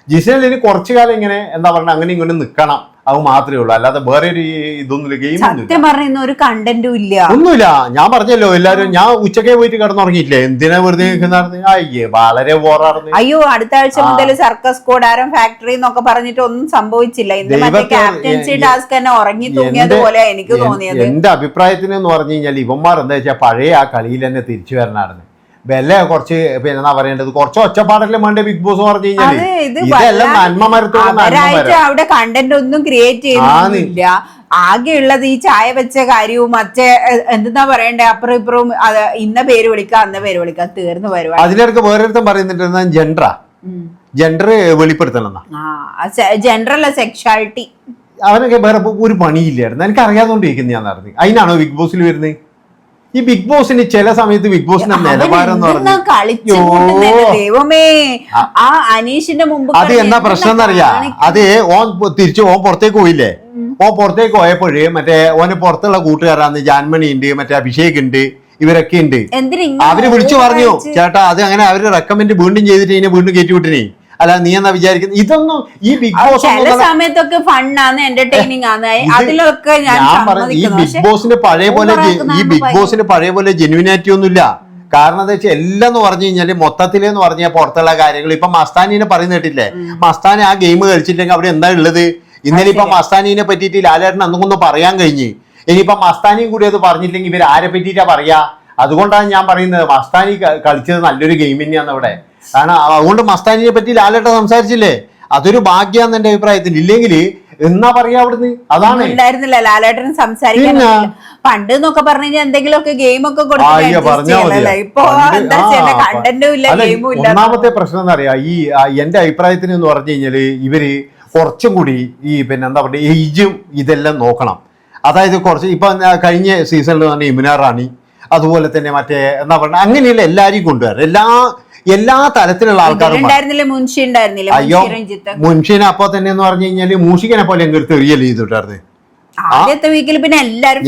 ജിഷേൽ ഇനി കുറച്ചു കാലം ഇങ്ങനെ എന്താ പറയുക അങ്ങനെ ഇങ്ങനെ നിക്കണം. അത് മാത്രമേ ഉള്ളൂ. അല്ലാതെ വേറെ ഒരു ഇതൊന്നുമില്ല ഗെയിം സത്യം പറയുന്ന ഒരു കണ്ടന്റും ഇല്ല. ഒന്നുമില്ല. ഞാൻ പറഞ്ഞല്ലോ എല്ലാരും ഞാൻ ഉച്ചക്കേ പോയിട്ട് കിടന്നുറങ്ങിയില്ലേ എന്തിനാ വെറുതെ അയ്യേ വളരെ ബോറായിരുന്നു. അയ്യോ അടുത്ത ആഴ്ച മുതൽ സർക്കസ് കൂടാരം ഫാക്ടറി എന്നൊക്കെ പറഞ്ഞിട്ട് ഒന്നും സംഭവിച്ചില്ല. ഇന്ന് ക്യാപ്റ്റൻസി ടാസ്ക് തന്നെ ഉറങ്ങി തൂങ്ങിയത് എന്റെ- പോലെ എനിക്ക് തോന്നിയത്. എന്റെ അഭിപ്രായത്തിന് എന്ന് പറഞ്ഞു കഴിഞ്ഞാൽ ഇവന്മാർ എന്താ വെച്ചാൽ പഴയ ആ കളിയിൽ തന്നെ തിരിച്ചു വരണായിരുന്നു. വില കുറച്ച് പിന്നെ എന്താ പറയേണ്ടത്? കുറച്ച് ഒച്ചപ്പാടല്ലേ വേണ്ട ബിഗ് ബോസ് പറഞ്ഞു കഴിഞ്ഞാൽ ഇതെല്ലാം നന്മ അവിടെ കണ്ടന്റ് ഒന്നും ക്രിയേറ്റ് ചെയ്യുന്നില്ല ആകെയുള്ളത് ഈ ചായ വെച്ച കാര്യവും മറ്റേ എന്താ പറയണ്ടേ? അപ്പുറം ഇപ്പുറവും ഇന്ന പേര് വിളിക്കാം അന്ന പേര് വിളിക്കാം തീർന്നു വരുവാ അതിനിടക്ക് വേറൊരുത്തം പറയുന്നുണ്ട് ജെൻഡ്ര. ജെൻഡർ വെളിപ്പെടുത്തണം ജനറൽ സെക്ഷാലിറ്റി അവനൊക്കെ വേറെ ഒരു പണിയില്ലായിരുന്നു. എനിക്ക് അറിയാതുകൊണ്ട് ഇരിക്കുന്ന ഞാൻ നടന്നു. അതിനാണോ ബിഗ് ബോസിൽ വരുന്നത് ഈ ബിഗ് ബോസിന് ചില സമയത്ത് ബിഗ് ബോസിന്റെ നിലവാരം ദൈവമേ. ആ. അനീഷിന്റെ മുമ്പ് അത് എന്താ പ്രശ്നം എന്നറിയാ അത് ഓൻ തിരിച്ചു ഓൻ പുറത്തേക്ക് പോയില്ലേ? ഓൻ പുറത്തേക്ക് പോയപ്പോഴ് മറ്റേ ഓന് പുറത്തുള്ള കൂട്ടുകാരാന്ന് ജാൻമണി ഉണ്ട് മറ്റേ അഭിഷേക് ഉണ്ട് ഇവരൊക്കെ ഉണ്ട്. അവർ വിളിച്ചു പറഞ്ഞു ചേട്ടാ അത് അങ്ങനെ അവർ റെക്കമെന്റ് വീണ്ടും ചെയ്തിട്ട് ഇതിനെ വീണ്ടും കയറ്റി വിട്ടിനെ. അല്ല നീ എന്നാ വിചാരിക്കുന്നത് ഇതൊന്നും ഈ ബിഗ് ബോസ് ചില സമയത്തൊക്കെ ഫണ്ണാണ് എന്റർടൈനിങ് ആണ് അതിലൊക്കെ ഞാൻ പറഞ്ഞു ഈ ബിഗ് ബോസിന്റെ ബോസിന് പഴയ പോലെ ഈ ബിഗ് ബോസിന്റെ ബോസിന് പഴയ പോലെ ജെനുവിനാറ്റി ഒന്നുമില്ല. കാരണം എന്താ വെച്ചാൽ എല്ലാം എന്ന് പറഞ്ഞു കഴിഞ്ഞാൽ മൊത്തത്തിലെന്ന് പറഞ്ഞാൽ പുറത്തുള്ള കാര്യങ്ങൾ ഇപ്പൊ മസ്താനിനെ പറയുന്ന കേട്ടില്ലേ മസ്താനി ആ ഗെയിം കളിച്ചിട്ടുണ്ടെങ്കിൽ അവിടെ എന്താ ഉള്ളത്? ഇന്നലെ ഇപ്പൊ മസ്താനിനെ പറ്റിയിട്ട് ലാലേട്ടൻ അന്നൊന്നും പറയാൻ കഴിഞ്ഞ്. ഇനിയിപ്പൊ മസ്താനിയും കൂടി അത് പറഞ്ഞില്ലെങ്കിൽ ഇവർ ആരെ പറ്റിയിട്ടാ പറയാ? അതുകൊണ്ടാണ് ഞാൻ പറയുന്നത് മസ്താനി കളിച്ചത് നല്ലൊരു ഗെയിം തന്നെയാണ് അവിടെ. കാരണം അതുകൊണ്ട് മസ്താനിയെ പറ്റി ലാലേട്ട സംസാരിച്ചില്ലേ? അതൊരു ഭാഗ്യാന്ന് എന്റെ അഭിപ്രായത്തിൽ. ഇല്ലെങ്കിൽ എന്നാ പറയാ അവിടുന്ന്? അതാണ്. ഉണ്ടായിരുന്നില്ല. ലാലേട്ടൻ സംസാരിക്കാൻ? പണ്ട് എന്നൊക്കെ പറഞ്ഞു കഴിഞ്ഞാൽ എന്തെങ്കിലുമൊക്കെ ഗെയിം ഒക്കെ ഒന്നാമത്തെ പ്രശ്നം എന്താ പറയാ ഈ എന്റെ അഭിപ്രായത്തിന് എന്ന് പറഞ്ഞു കഴിഞ്ഞാൽ ഇവർ കുറച്ചും കൂടി ഈ പിന്നെ എന്താ പറയുക ഏജും ഇതെല്ലാം നോക്കണം. അതായത് കുറച്ച് ഇപ്പൊ കഴിഞ്ഞ സീസണിൽ തന്നെ ഇമുന റാണി അതുപോലെ തന്നെ മറ്റേ എന്താ പറയുക അങ്ങനെയുള്ള എല്ലാരെയും കൊണ്ടുവരാം. എല്ലാ എല്ലാ തരത്തിലുള്ള ആൾക്കാരും അയ്യോ മുൻഷി മുൻഷിനെ അപ്പൊ തന്നെ എന്ന് പറഞ്ഞു കഴിഞ്ഞാൽ മൂഷിക്കനെ പോലെ എങ്ങെടുത്ത് തെറിയല്ലേ ചെയ്തിട്ടായിരുന്നു ആദ്യത്തെ വീക്കിൽ പിന്നെ എല്ലാരും?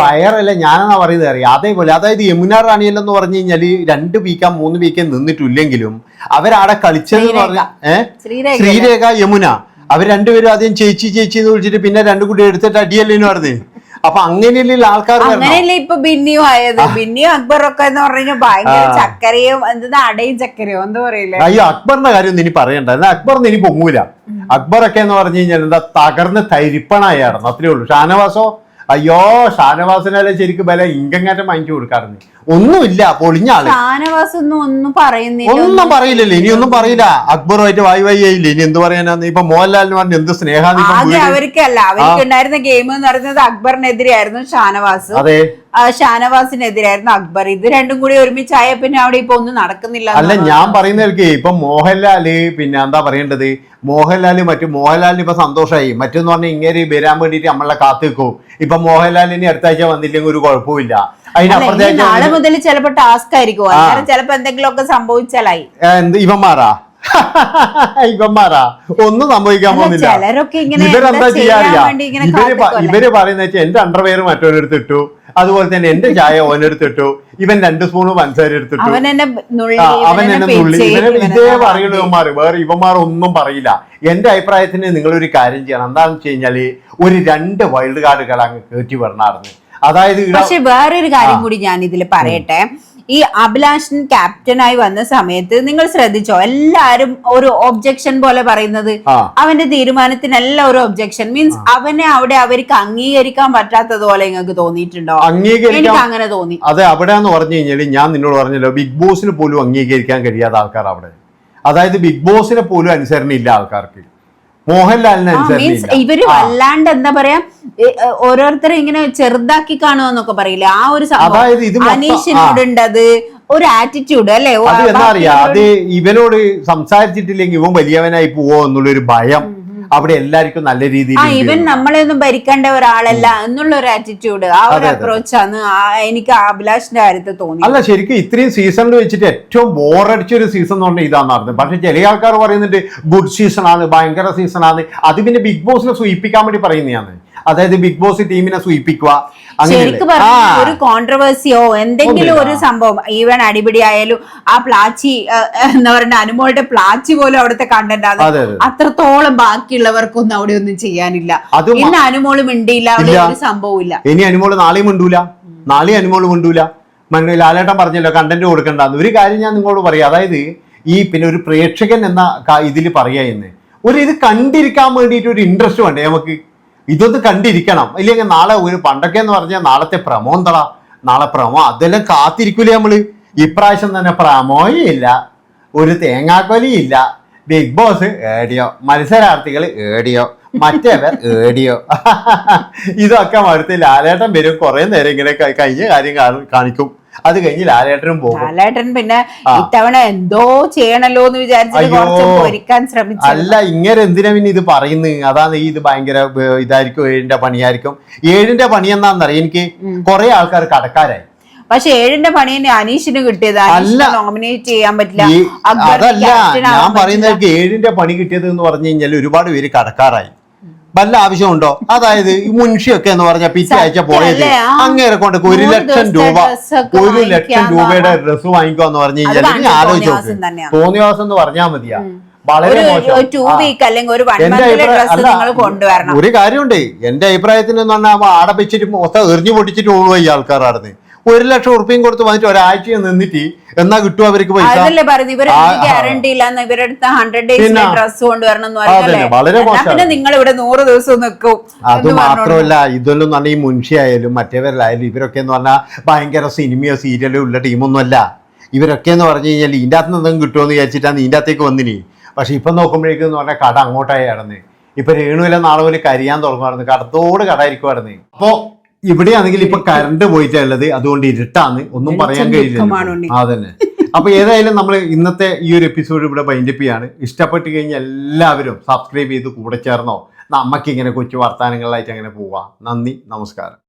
ഫയറല്ല ഞാനെന്നാ പറയുന്നത് അറിയാം? അതേപോലെ അതായത് യമുന റാണിയല്ലെന്ന് പറഞ്ഞു കഴിഞ്ഞാൽ രണ്ട് വീക്കാ മൂന്ന് വീക്കേ നിന്നിട്ടില്ലെങ്കിലും അവരവിടെ കളിച്ചത് പറഞ്ഞ ഏഹ് ശ്രീരേഖ ശ്രീരേഖ യമുന. അവർ രണ്ടുപേരും ആദ്യം ചേച്ചി ചേച്ചി എന്ന് വിളിച്ചിട്ട് പിന്നെ രണ്ടു കൂടി എടുത്തിട്ട് അടിയല്ലേന്ന് പറഞ്ഞു? അപ്പൊ അങ്ങനെയല്ല ആൾക്കാർ അങ്ങനെയല്ലേ ഇപ്പൊ ബിന്നിയും ആയത്? ബിന്നിയും അക്ബറും ഒക്കെ എന്ന് പറഞ്ഞു ഭയങ്കര ചക്കരയും എന്താ അടയും ചക്കരയും. എന്താ പറയില്ലേ? അയ്യോ അക്ബറിന്റെ കാര്യം ഇനി പറയണ്ട. എന്നാ അക്ബർ ഇനി പൊങ്ങൂല. അക്ബറൊക്കെ എന്ന് പറഞ്ഞു കഴിഞ്ഞാൽ എന്താ തകർന്ന് തരിപ്പണായിരുന്നു അത്രേ ഉള്ളൂ. ഷാനവാസോ? അയ്യോ ഷാനവാസിനെ ശരിക്കും ബല ഇങ്കങ്ങാറ്റം വാങ്ങിച്ചു കൊടുക്കാറുണ്ട്. ഒന്നുമില്ല പൊളിഞ്ഞ ആൾ. ഷാനവാസ് ഒന്നും പറയുന്നില്ല. ഒന്നും പറയില്ലല്ലോ ഇനി ഒന്നും പറയില്ല. അക്ബറുമായിട്ട് വായി വായി ആയില്ല? ഇനി എന്ത് പറയാനാന്ന് ഇപ്പൊ മോഹൻലാലിന് പറഞ്ഞ എന്ത് സ്നേഹാന്ന് അവർക്കല്ല അവർക്ക് ഉണ്ടായിരുന്ന ഗെയിം എന്ന് പറയുന്നത് അക്ബറിനെതിരെയായിരുന്നു ഷാനവാസ്. അതെ. ഷാനവാസിനെതിരായിരുന്നു അക്ബർ. ഇത് രണ്ടും കൂടി ഒരുമിച്ചായ പിന്നെ അവിടെ ഇപ്പൊ ഒന്നും നടക്കുന്നില്ല അല്ല ഞാൻ പറയുന്നവർക്ക് ഇപ്പൊ മോഹൻലാൽ പിന്നെ എന്താ പറയേണ്ടത്? മോഹൻലാൽ മറ്റു മോഹൻലാലിന് ഇപ്പൊ സന്തോഷമായി മറ്റെന്ന് പറഞ്ഞാൽ ഇങ്ങനെ വരാൻ വേണ്ടിട്ട് നമ്മളെ കാത്തിക്കൂ ഇപ്പൊ മോഹൻലാലിന് അടുത്ത ആഴ്ച വന്നില്ലെങ്കിൽ ഒരു കുഴപ്പമില്ല നാളെ മുതൽ ചിലപ്പോ ടാസ്ക് ആയിരിക്കും. ചിലപ്പോ എന്തെങ്കിലുമൊക്കെ സംഭവിച്ചാലായി. എന്ത് ഇവന്മാരാ? [laughs] ഇവന്മാരാ? ഒന്നും സംഭവിക്കാൻ പോകുന്നില്ല. ഇവരെന്താ ചെയ്യാറില്ല ഇവർ ഇവർ പറയുന്ന എന്റെ അണ്ടർവെയർ മറ്റൊരിടത്ത് ഇട്ടു. അതുപോലെ തന്നെ എന്റെ ചായ ഓനെടുത്തിട്ടു ഇവൻ രണ്ട് സ്പൂണ് പഞ്ചസാര എടുത്തിട്ടു അവൻ എന്നെ നുള്ളി. ഇവനെ ഇതേ പറയുള്ളൂ ഇവന്മാർ വേറെ ഇവന്മാർ ഒന്നും പറയില്ല. എന്റെ അഭിപ്രായത്തിന് നിങ്ങളൊരു കാര്യം ചെയ്യണം. എന്താണെന്ന് വെച്ച് കഴിഞ്ഞാൽ ഒരു രണ്ട് വൈൽഡ് കാർഡുകൾ അങ്ങ് കയറ്റി വരണമായിരുന്നു അതായത് പക്ഷെ വേറൊരു കാര്യം കൂടി ഞാൻ ഇതിൽ പറയട്ടെ ഈ അഭിലാഷൻ ക്യാപ്റ്റനായി വന്ന സമയത്ത് നിങ്ങൾ ശ്രദ്ധിച്ചോ? എല്ലാരും ഒരു ഒബ്ജക്ഷൻ പോലെ പറയുന്നത്. അവന്റെ തീരുമാനത്തിനെല്ലാം ഒരു ഒബ്ജക്ഷൻ മീൻസ് അവനെ അവിടെ അവർക്ക് അംഗീകരിക്കാൻ പറ്റാത്തത് പോലെ നിങ്ങൾക്ക് തോന്നിയിട്ടുണ്ടോ? അംഗീകരിക്കാൻ എനിക്ക് അങ്ങനെ തോന്നി. അതെ അവിടെ എന്ന് പറഞ്ഞു കഴിഞ്ഞാൽ ഞാൻ നിന്നോട് പറഞ്ഞല്ലോ ബിഗ് ബോസിന് പോലും അംഗീകരിക്കാൻ കഴിയാത്ത ആൾക്കാർ അവിടെ. അതായത് ബിഗ് ബോസിനെ പോലും അനുസരണയില്ല ആൾക്കാർക്ക്. മോഹൻലാലിന് മീൻസ് അനുസരണയില്ല. ഇവർ വല്ലാണ്ട് എന്താ പറയാ ഓരോരുത്തരെ ഇങ്ങനെ ചെറുതാക്കി കാണുമെന്നൊക്കെ പറയില്ല? ആ ഒരു സംഭവം അനീഷിനോടുണ്ടത്. ഒരു ആറ്റിറ്റ്യൂഡ് അല്ലെ? എന്താ അറിയാ? അത് ഇവനോട് സംസാരിച്ചിട്ടില്ലെങ്കിൽ ഇവൻ വലിയവനായി പോവോ എന്നുള്ളൊരു ഭയം അവിടെ എല്ലാവർക്കും നല്ല രീതിയിൽ ഇവൻ നമ്മളെ ഒന്നും ഭരിക്കേണ്ട ഒരാളല്ല എന്നുള്ള ഒരു ആറ്റിറ്റ്യൂഡ് ആ ഒരു അതെ, അതെ. അപ്രോച്ച് ആണ്. എനിക്ക് അഭിലാഷിന്റെ കാര്യത്തിൽ തോന്നി അല്ല ശരിക്കും ഇത്രയും സീസണിൽ വെച്ചിട്ട് ഏറ്റവും ബോറടിച്ച ഒരു സീസൺ എന്ന് പറഞ്ഞാൽ ഇതാന്ന് പറഞ്ഞത്. പക്ഷെ ചില ആൾക്കാർ പറയുന്നുണ്ട് ഗുഡ് സീസൺ ആണ് ഭയങ്കര സീസൺ ആണ്. അത് പിന്നെ ബിഗ് ബോസിനെ സൂചിപ്പിക്കാൻ വേണ്ടി പറയുന്നതാണ്. അതായത് ബിഗ് ബോസ് ടീമിനെ സൂചിപ്പിക്കുക ശരിക്കും പറഞ്ഞാൽ ഒരു കോൺട്രവേഴ്സിയോ എന്തെങ്കിലും ഒരു സംഭവം ഈവൻ അടിപിടി ആയാലും ആ പ്ലാച്ചി എന്താ പറയുക അനുമോളുടെ പ്ലാച്ചി പോലും അവിടുത്തെ കണ്ടന്റ് ആണ്. അതെ അതെ. അത്രത്തോളം ബാക്കിയുള്ളവർക്കൊന്നും അവിടെ ഒന്നും ചെയ്യാനില്ല. ഇന്ന് അനുമോൾ മിണ്ടിയില്ല അവിടെ. ഒരു സംഭവം ഇല്ല. ഇനി അനുമോൾ നാളെയും മിണ്ടൂല. നാളെയും അനുമോൾ മിണ്ടൂല. മണ്ണു ലാലേട്ടൻ പറഞ്ഞല്ലോ കണ്ടന്റ് കൊടുക്കണ്ടെന്ന്. ഒരു കാര്യം ഞാൻ നിങ്ങളോട് പറയാം. അതായത് ഈ പിന്നെ ഒരു പ്രേക്ഷകൻ എന്ന ഇതിൽ പറയാ എന്ന് ഒരു ഇത് കണ്ടിരിക്കാൻ വേണ്ടിയിട്ട് ഒരു ഇൻട്രസ്റ്റ് വേണ്ടേ നമുക്ക്? ഇതൊന്ന് കണ്ടിരിക്കണം. ഇല്ലെങ്കിൽ നാളെ ഒരു പണ്ടൊക്കെ എന്ന് പറഞ്ഞാൽ നാളത്തെ പ്രമോ എന്താ നാളെ പ്രമോ അതെല്ലാം കാത്തിരിക്കൂലേ നമ്മൾ? ഇപ്രാവശ്യം തന്നെ പ്രമോയും ഇല്ല. ഒരു തേങ്ങാക്കൊലിയും ഇല്ല. ബിഗ് ബോസ് ഏടിയോ? മത്സരാർത്ഥികൾ ഏടിയോ? മറ്റേവർ ഏടിയോ? [laughs] ഇതൊക്കെ മടുത്ത് ലാലേട്ടൻ വരും. കുറെ നേരം ഇങ്ങനെ കഴിഞ്ഞ കാര്യം കാണിക്കും. അത് കഴിഞ്ഞ് ലാലേട്ടനും പോകും. ലാലേട്ടൻ പിന്നെ. ഇത്തവണ എന്തോ ചെയ്യണല്ലോ എന്ന് വിചാരിച്ചിട്ട് അല്ല ഇങ്ങനെ എന്തിനാ പിന്നെ ഇത് പറയുന്നത് അതാണ് ഈ ഇത് ഭയങ്കര ഇതായിരിക്കും ഏഴിന്റെ പണിയായിരിക്കും. ഏഴിന്റെ പണി എന്നാന്നറിയ എനിക്ക്? കുറെ ആൾക്കാർ കടക്കാരായി. പക്ഷെ ഏഴിന്റെ പണി തന്നെ അനീഷിന് കിട്ടിയത്. അല്ല. നോമിനേറ്റ് ചെയ്യാൻ പറ്റില്ല. അതല്ല ഞാൻ പറയുന്നത് ഏഴിന്റെ പണി കിട്ടിയത് എന്ന് പറഞ്ഞു കഴിഞ്ഞാൽ ഒരുപാട് പേര് കടക്കാറായി വല്ല ആവശ്യമുണ്ടോ? അതായത് ഈ മുൻഷിയൊക്കെ എന്ന് പറഞ്ഞ പിറ്റേ ആഴ്ച പോയത്. അങ്ങേരെ കൊണ്ട് ഒരു ലക്ഷം രൂപ ഒരു ലക്ഷം രൂപയുടെ ഡ്രസ്സ് വാങ്ങിക്കോ എന്ന് പറഞ്ഞു കഴിഞ്ഞാൽ ആലോചിച്ചു തോന്നിയവാസം. എന്ന് പറഞ്ഞാൽ മതിയാ. വളരെ ഒരു കാര്യമുണ്ട്. എന്റെ അഭിപ്രായത്തിന് എന്ന് പറഞ്ഞാൽ ആടെ വെച്ചിട്ട് മൊത്തം എറിഞ്ഞു പൊട്ടിച്ചിട്ട് പോകുക ഈ ആൾക്കാരായിരുന്നു ഒരു ലക്ഷം ഉറുപ്പിയും കൊടുത്ത് വന്നിട്ട് ഒരാഴ്ച നിന്നിട്ട് എന്നാ കിട്ടും അവർക്ക് പൈസ. ഗ്യാരണ്ടി ഇല്ലാന്ന് ഇവരുടെ അടുത്ത് ഹൺഡ്രഡ് ഡേയ്സ് പിന്നെ. ഡ്രസ്സ് കൊണ്ടുവരണം പറഞ്ഞല്ലേ? വളരെ പിന്നെ നിങ്ങൾ ഇവിടെ നൂറ് ദിവസം നിൽക്കും അത് മാത്രമല്ല ഇതൊന്നും പറഞ്ഞാൽ ഈ മുൻഷി ആയാലും മറ്റേവരിലായാലും ഇവരൊക്കെ എന്ന് പറഞ്ഞാൽ ഭയങ്കര സിനിമയോ സീരിയലോ ഉള്ള ടീമൊന്നുമല്ല. ഇവരൊക്കെ എന്ന് പറഞ്ഞു കഴിഞ്ഞാൽ ഇതിന്റെ അകത്ത് നിന്നും കിട്ടുമെന്ന് വിചാരിച്ചിട്ടാണ് ഇതിന്റെ അകത്തേക്ക് വന്നിനി. പക്ഷെ ഇപ്പം നോക്കുമ്പോഴേക്കും എന്ന് പറഞ്ഞാൽ കട അങ്ങോട്ടായി കടന്ന്. ഇപ്പൊ രേണുവിലെ നാളെ പോലെ കരിയാൻ തുടങ്ങുമായിരുന്നു കടത്തോട് കടായിരിക്കുമായിരുന്നു അപ്പോ ഇവിടെയാണെങ്കിൽ ഇപ്പൊ കറണ്ട് പോയിട്ടുള്ളത് അതുകൊണ്ട് ഇരുട്ടാണ്. ഒന്നും പറയാൻ കഴിയില്ല. അതന്നെ. അപ്പൊ ഏതായാലും നമ്മൾ ഇന്നത്തെ ഈ ഒരു എപ്പിസോഡ് ഇവിടെ ബൈൻഡപ്പ് ചെയ്യാണ്. ഇഷ്ടപ്പെട്ട് കഴിഞ്ഞാൽ എല്ലാവരും സബ്സ്ക്രൈബ് ചെയ്ത് കൂടെ ചേർന്നോ. നമുക്ക് ഇങ്ങനെ കൊച്ചു വർത്തമാനങ്ങളിലായിട്ട് അങ്ങനെ പോവാം. നന്ദി നമസ്കാരം.